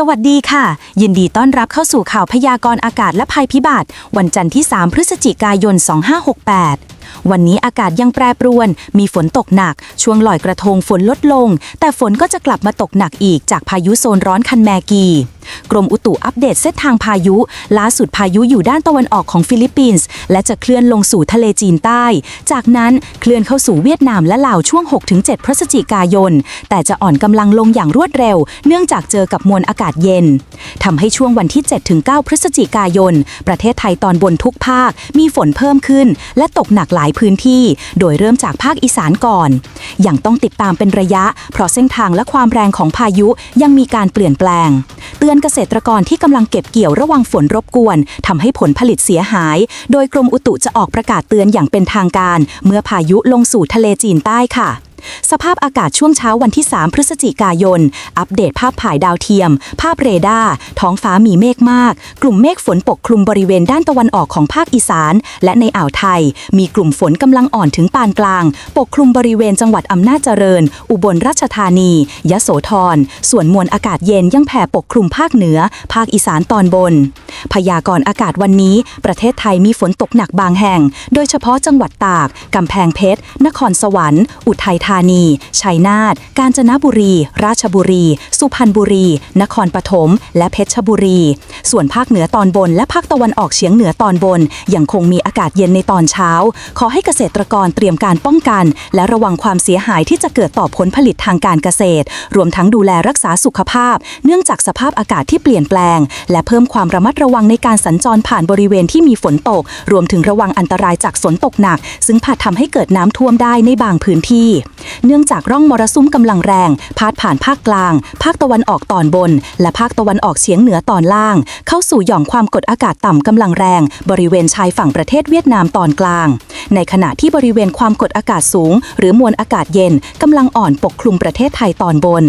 สวัสดีค่ะ ยินดีต้อนรับเข้าสู่ข่าวพยากรณ์อากาศและภัยพิบัติ วันจันทร์ที่ 3 พฤศจิกายน 2568 วันนี้อากาศยังแปรปรวน มีฝนตกหนัก ช่วงลอยกระทงฝนลดลง แต่ฝนก็จะกลับมาตกหนักอีกจากพายุโซนร้อนคันแมกี กรมอุตุอัปเดตเส้นทางพายุ ล่าสุดพายุอยู่ด้านตะวันออกของฟิลิปปินส์ และจะเคลื่อนลงสู่ทะเลจีนใต้ จากนั้นเคลื่อนเข้าสู่เวียดนามและลาวช่วง 6-7 พฤศจิกายน แต่จะอ่อนกำลังลงอย่างรวดเร็ว เนื่องจากเจอกับมวลอากาศเย็นทำให้ช่วงวันที่ 7-9 พฤศจิกายน ประเทศไทยตอนบนทุกภาค มีฝนเพิ่มขึ้น และตกหนักหลายพื้นที่ โดยเริ่มจากภาคอีสานก่อน อย่างต้องติดตามเป็นระยะ เพราะเส้นทางและความแรงของพายุยังมีการเปลี่ยนแปลง เตือนเกษตรกรที่กำลังเก็บเกี่ยวระวังฝนรบกวนทำให้ผลผลิตเสียหาย โดยกรมอุตุจะออกประกาศเตือนอย่างเป็นทางการ เมื่อพายุลงสู่ทะเลจีนใต้ค่ะ สภาพอากาศช่วงเช้าวันที่ 3 พฤศจิกายน อัปเดตภาพถ่ายดาวเทียม ภาพเรดาร์ท้องฟ้ามีเมฆมาก กลุ่มเมฆฝนปกคลุมบริเวณด้านตะวันออกของภาคอีสาน และในอ่าวไทย มีกลุ่มฝนกำลังอ่อนถึงปานกลาง ปกคลุมบริเวณจังหวัดอำนาจเจริญ อุบลราชธานี ยโสธร ส่วนมวลอากาศเย็นยังแผ่ปกคลุมภาคเหนือ ภาคอีสานตอนบน พยากรณ์อากาศวันนี้ ประเทศไทยมีฝนตกหนักบางแห่ง โดยเฉพาะจังหวัดตาก กำแพงเพชร นครสวรรค์ อุทัยธานีชัยนาท กาญจนบุรี ราชบุรี สุพรรณบุรี นครปฐม และเพชรบุรี ส่วนภาคเหนือตอนบนและภาคตะวันออกเฉียงเหนือตอนบน ยังคงมีอากาศเย็นในตอนเช้า ขอให้เกษตรกรเตรียมการป้องกัน และระวังความเสียหายที่จะเกิดต่อผลผลิตทางการเกษตร รวมทั้งดูแลรักษาสุขภาพ เนื่องจากสภาพอากาศที่เปลี่ยนแปลง และเพิ่มความระมัดระวังในการสัญจรผ่านบริเวณที่มีฝนตก รวมถึงระวังอันตรายจากฝนตกหนัก ซึ่งอาจทำให้เกิดน้ำท่วมได้ในบางพื้นที่เนื่องจากร่องมรสุมกำลังแรง พาดผ่านภาคกลาง ภาคตะวันออกตอนบน และภาคตะวันออกเฉียงเหนือตอนล่าง เข้าสู่หย่อมความกดอากาศต่ำกำลังแรง บริเวณชายฝั่งประเทศเวียดนามตอนกลาง ในขณะที่บริเวณความกดอากาศสูง หรือมวลอากาศเย็นกำลังอ่อนปกคลุมประเทศไทยตอนบน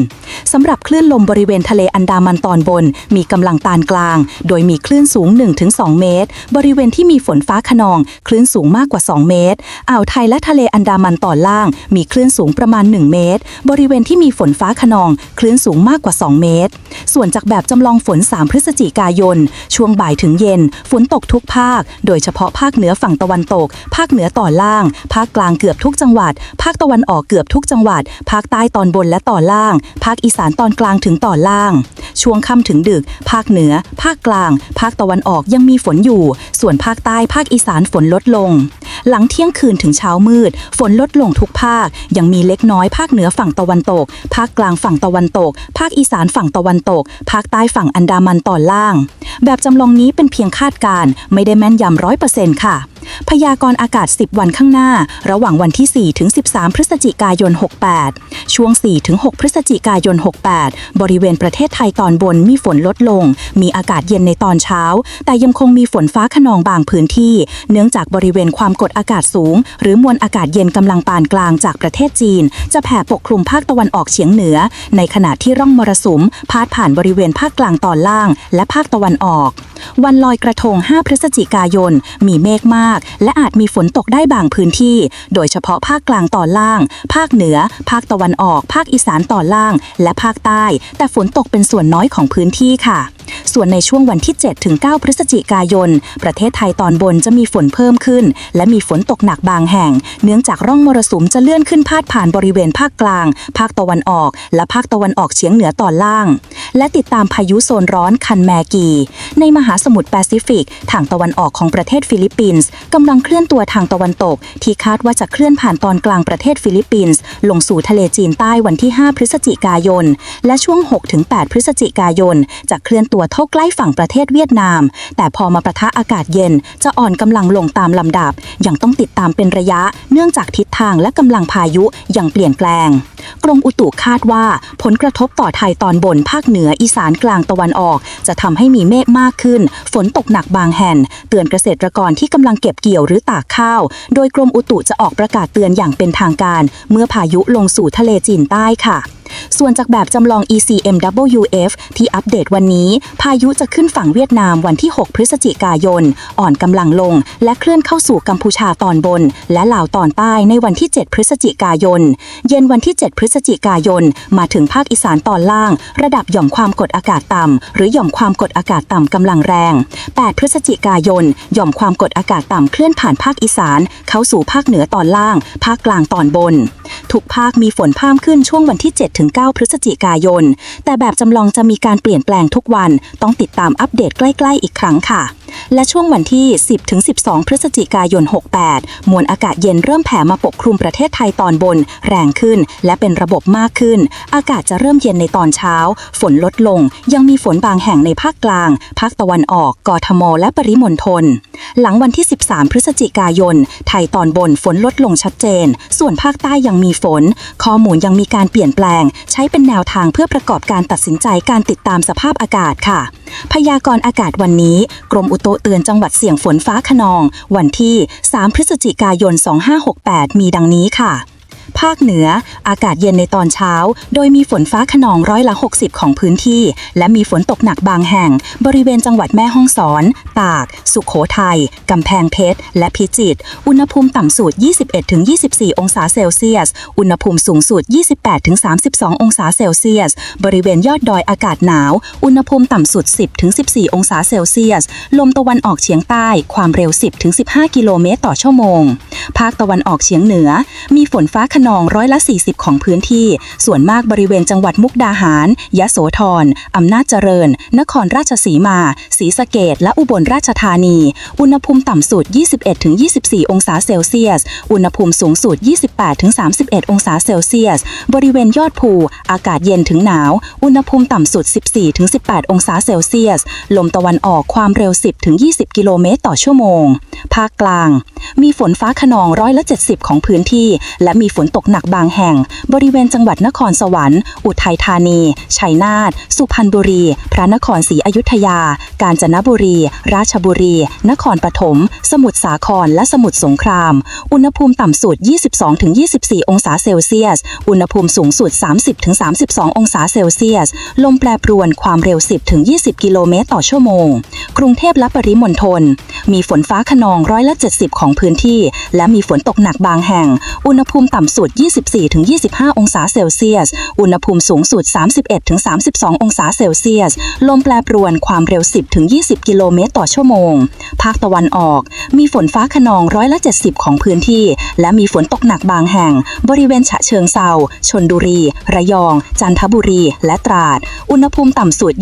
สำหรับคลื่นลมบริเวณทะเลอันดามันตอนบน มีกำลังปานกลาง โดยมีคลื่นสูง 1-2 เมตร บริเวณที่มีฝนฟ้าขนอง คลื่นสูงมากกว่า 2 เมตร อ่าวไทยและทะเลอันดามันตอนล่าง มีคลื่นสูงประมาณ 1 เมตร บริเวณที่มีฝนฟ้าขนอง คลื่นสูงมากกว่า 2 เมตร ส่วนจากแบบจำลองฝน 3 พฤศจิกายน ช่วงบ่ายถึงเย็น ฝนตกทุกภาค โดยเฉพาะภาคเหนือฝั่งตะวันตก ภาคเหนือต่อล่าง ภาคกลางเกือบทุกจังหวัด ภาคตะวันออกเกือบทุกจังหวัด ภาคใต้ตอนบนและต่อล่าง ภาคอีสานตอนกลางถึงต่อล่าง ช่วงค่ำถึงดึก ภาคเหนือ ภาคกลาง ภาคตะวันออกยังมีฝนอยู่ ส่วนภาคใต้ภาคอีสานฝนลดลง หลังเที่ยงคืนถึงเช้ามืด ฝนลดลงทุกภาค ยังมีเล็กน้อยภาคเหนือฝั่งตะวันตก ภาคกลางฝั่งตะวันตก ภาคอีสานฝั่งตะวันตก ภาคใต้ฝั่งอันดามันตอนล่าง แบบจำลองนี้เป็นเพียงคาดการณ์ไม่ได้แม่นยำร้อยเปอร์เซ็นต์ค่ะ พยากรณ์อากาศ 10 วันข้างหน้า ระหว่างวันที่ 4 ถึง 13 พฤศจิกายน 68 ช่วง 4 ถึง 6 พฤศจิกายน 68 บริเวณประเทศไทยตอนบนมีฝนลดลง มีอากาศเย็นในตอนเช้า แต่ยังคงมีฝนฟ้าขนองบางพื้นที่ เนื่องจากบริเวณความกดอากาศสูง หรือมวลอากาศเย็นกำลังปานกลางจากประเทศจีน จะแผ่ปกคลุมภาคตะวันออกเฉียงเหนือ ในขณะที่ร่องมรสุมพาดผ่านบริเวณภาคกลางตอนล่าง และภาคตะวันออก วันลอยกระทง 5 พฤศจิกายน มีเมฆมากและอาจมีฝนตกได้บางพื้นที่ โดยเฉพาะภาคกลางตอนล่าง ภาคเหนือ ภาคตะวันออก ภาคอีสานตอนล่าง และภาคใต้ แต่ฝนตกเป็นส่วนน้อยของพื้นที่ค่ะ ส่วนในช่วงวันที่ 7 ถึง 9 พฤศจิกายน ประเทศไทยตอนบนจะมีฝนเพิ่มขึ้น และมีฝนตกหนักบางแห่ง เนื่องจากร่องมรสุมจะเลื่อนขึ้นพาดผ่านบริเวณภาคกลาง ภาคตะวันออก และภาคตะวันออกเฉียงเหนือตอนล่าง และติดตามพายุโซนร้อนคันแมกี ในมหาสมุทรแปซิฟิก ทางตะวันออกของประเทศฟิลิปปินส์กำลังเคลื่อนตัวทางตะวันตก ที่คาดว่าจะเคลื่อนผ่านตอนกลางประเทศฟิลิปปินส์ลงสู่ทะเลจีนใต้วันที่ 5 พฤศจิกายน และช่วง 6-8 พฤศจิกายนจะเคลื่อนตัวทเข้าใกล้ฝั่งประเทศเวียดนาม แต่พอมาประทะอากาศเย็น จะอ่อนกำลังลงตามลำดับ ยังต้องติดตามเป็นระยะ เนื่องจากทิศทางและกำลังพายุยังเปลี่ยนแปลง กรมอุตุคาดว่าผลกระทบต่อไทยตอนบนภาคเหนืออีสานกลางตะวันออก จะทำให้มีเมฆมากขึ้น ฝนตกหนักบางแห่ง เตือนเกษตรกรที่กำลังเก็บเกี่ยวหรือตากข้าว โดยกรมอุตุจะออกประกาศเตือนอย่างเป็นทางการ เมื่อพายุลงสู่ทะเลจีนใต้ค่ะ ส่วนจากแบบจำลอง ECMWF ที่อัปเดตวันนี้ พายุจะขึ้นฝั่งเวียดนามวันที่ 6 พฤศจิกายน อ่อนกำลังลง และเคลื่อนเข้าสู่กัมพูชาตอนบน และลาวตอนใต้ในวันที่ 7 พฤศจิกายน เย็นวันที่ 7 พฤศจิกายน มาถึงภาคอีสานตอนล่าง ระดับหย่อมความกดอากาศต่ำหรือหย่อมความกดอากาศต่ำกำลังแรง 8 พฤศจิกายน หย่อมความกดอากาศต่ำเคลื่อนผ่านภาคอีสาน เข้าสู่ภาคเหนือตอนล่าง ภาคกลางตอนบน ทุกภาคมีฝนเพิ่มขึ้นช่วงวันที่ 7-9 พฤศจิกายน แต่แบบจำลองจะมีการเปลี่ยนแปลงทุกวัน ต้องติดตามอัปเดตใกล้ ๆ อีกครั้งค่ะ และช่วงวันที่ 10 ถึง 12 พฤศจิกายน 68 มวลอากาศเย็นเริ่มแผ่มาปกคลุมประเทศไทยตอนบน แรงขึ้น และเป็นระบบมากขึ้น อากาศจะเริ่มเย็นในตอนเช้า ฝนลดลง ยังมีฝนบางแห่งในภาคกลาง ภาคตะวันออก กทม และปริมณฑล หลังวันที่ 13 พฤศจิกายน ไทยตอนบนฝนลดลงชัดเจน ส่วนภาคใต้ยังมีฝน ข้อมูลยังมีการเปลี่ยนแปลง ใช้เป็นแนวทางเพื่อประกอบการตัดสินใจการติดตามสภาพอากาศค่ะ พยากรณ์อากาศวันนี้ กรมอุตุเตือนจังหวัดเสี่ยงฝนฟ้าขนอง วันที่ 3 พฤศจิกายน 2568 มีดังนี้ค่ะ ภาคเหนือ อากาศเย็นในตอนเช้า โดยมีฝนฟ้าขนองร้อยละ 60 ของพื้นที่ และมีฝนตกหนักบางแห่ง บริเวณจังหวัดแม่ฮ่องสอน ตาก สุขโขทัยกำแพงเพชร และพิจิตร อุณหภูมิต่ำสุด 21-24 องศาเซลเซียส อุณหภูมิสูงสุด 28-32 องศาเซลเซียส บริเวณยอดดอยอากาศหนาว อุณหภูมิต่ำสุด 10-14 องศาเซลเซียส ลมตะวันออกเฉียงใต้ ความเร็ว 10-15 กิโลเมตรต่อชั่วโมง ภาคตะวันออกเฉียงเหนือ มีฝนฟ้าขนองร้อยละ 40 ของพื้นที่ ส่วนมากบริเวณจังหวัดมุกดาหาร ยะโสธร อำนาจเจริญ นครราชสีมา ศรีสะเกดและอุบลราชธานี อุณหภูมิต่ำสุด 21-24 องศาเซลเซียส อุณหภูมิสูงสุด 28-31 องศาเซลเซียส บริเวณยอดภู อากาศเย็นถึงหนาว อุณหภูมิต่ำสุด 14-18 องศาเซลเซียส ลมตะวันออกความเร็ว 10-20 กิโลเมตรต่อชั่วโมง ภาคกลาง มีฝนฟ้าขนองร้อยละ 70 ของพื้นที่ และมีฝนตกหนักบางแห่ง บริเวณจังหวัดนครสวรรค์ อุทัยธานี ชัยนาท สุพรรณบุรี พระนครศรีอยุธยา กาญจนบุรี ราชบุรี นครปฐม สมุทรสาคร และสมุทรสงคราม อุณหภูมิต่ำสุด 22-24 องศาเซลเซียส อุณหภูมิสูงสุด 30-32 องศาเซลเซียส ลมแปรปรวนความเร็ว 10-20 กิโลเมตรต่อชั่วโมง กรุงเทพและปริมณฑล มีฝนฟ้าขนองร้อยละ 70 ของพื้นที่ และมีฝนตกหนักบางแห่ง อุณหภูมิต่ำสุด24-25 องศาเซลเซียส อุณหภูมิสูงสุด 31-32 องศาเซลเซียส ลมแปรปรวนความเร็ว 10-20 กิโลเมตรต่อชั่วโมง ภาคตะวันออก มีฝนฟ้าขนองร้อยละ 70 ของพื้นที่ และมีฝนตกหนักบางแห่ง บริเวณฉะเชิงเซาชนบุรี ระยอง จันทบุรี และตราด อุณหภูมิต่ำสุด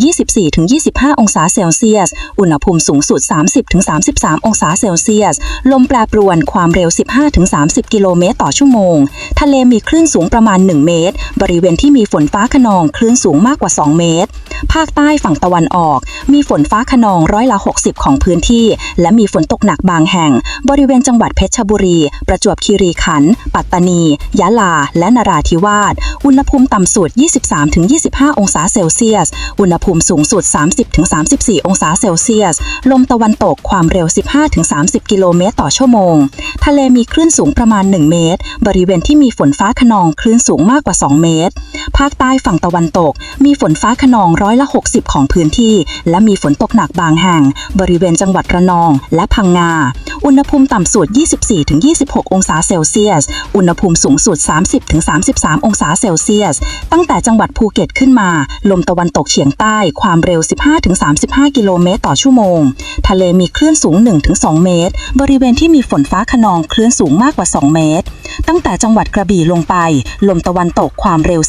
24-25 องศาเซลเซียส อุณหภูมิสูงสุด 30-33 องศาเซลเซียส ลมแปรปรวนความเร็ว 15-30 กิโลเมตรต่อชั่วโมงทะเลมีคลื่นสูงประมาณ 1 เมตร บริเวณที่มีฝนฟ้าขนองคลื่นสูงมากกว่า 2 เมตร ภาคใต้ฝั่งตะวันออก มีฝนฟ้าขนองร้อยละ 60 ของพื้นที่ และมีฝนตกหนักบางแห่ง บริเวณจังหวัดเพชรบุรี ประจวบคีรีขันธ์ปัตตานี ยะลา และนราธิวาส อุณหภูมิต่ำสุด 23-25 องศาเซลเซียส อุณหภูมิสูงสุด 30-34 องศาเซลเซียส ลมตะวันตกความเร็ว 15-30 กิโลเมตรต่อชั่วโมง ทะเลมีคลื่นสูงประมาณ 1 เมตร บริเวณที่มีฝนฟ้าขนองคลื่นสูงมากกว่า 2 เมตร ภาคใต้ฝั่งตะวันตก มีฝนฟ้าขนองร้อยละ 60 ของพื้นที่ และมีฝนตกหนักบางแห่ง บริเวณจังหวัดระนอง และพังงา อุณหภูมิต่ำสุด 24-26 องศาเซลเซียส อุณหภูมิสูงสุด 30-33 องศาเซลเซียส ตั้งแต่จังหวัดภูเก็ตขึ้นมา ลมตะวันตกเฉียงใต้ความเร็ว 15-35 กิโลเมตรต่อชั่วโมง ทะเลมีคลื่นสูง 1-2 เมตร บริเวณที่มีฝนฟ้าขนองคลื่นสูงมากกว่า 2 เมตร ตั้งแต่จังหวัดวัดกระบี่ลงไป ลมตะวันตกความเร็ว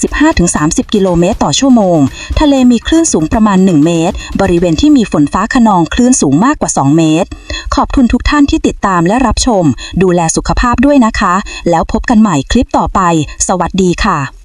15-30 กิโลเมตรต่อชั่วโมง ทะเลมีคลื่นสูงประมาณ 1 เมตร บริเวณที่มีฝนฟ้าขนองคลื่นสูงมากกว่า 2 เมตร ขอบคุณทุกท่านที่ติดตามและรับชม ดูแลสุขภาพด้วยนะคะ แล้วพบกันใหม่คลิปต่อไป สวัสดีค่ะ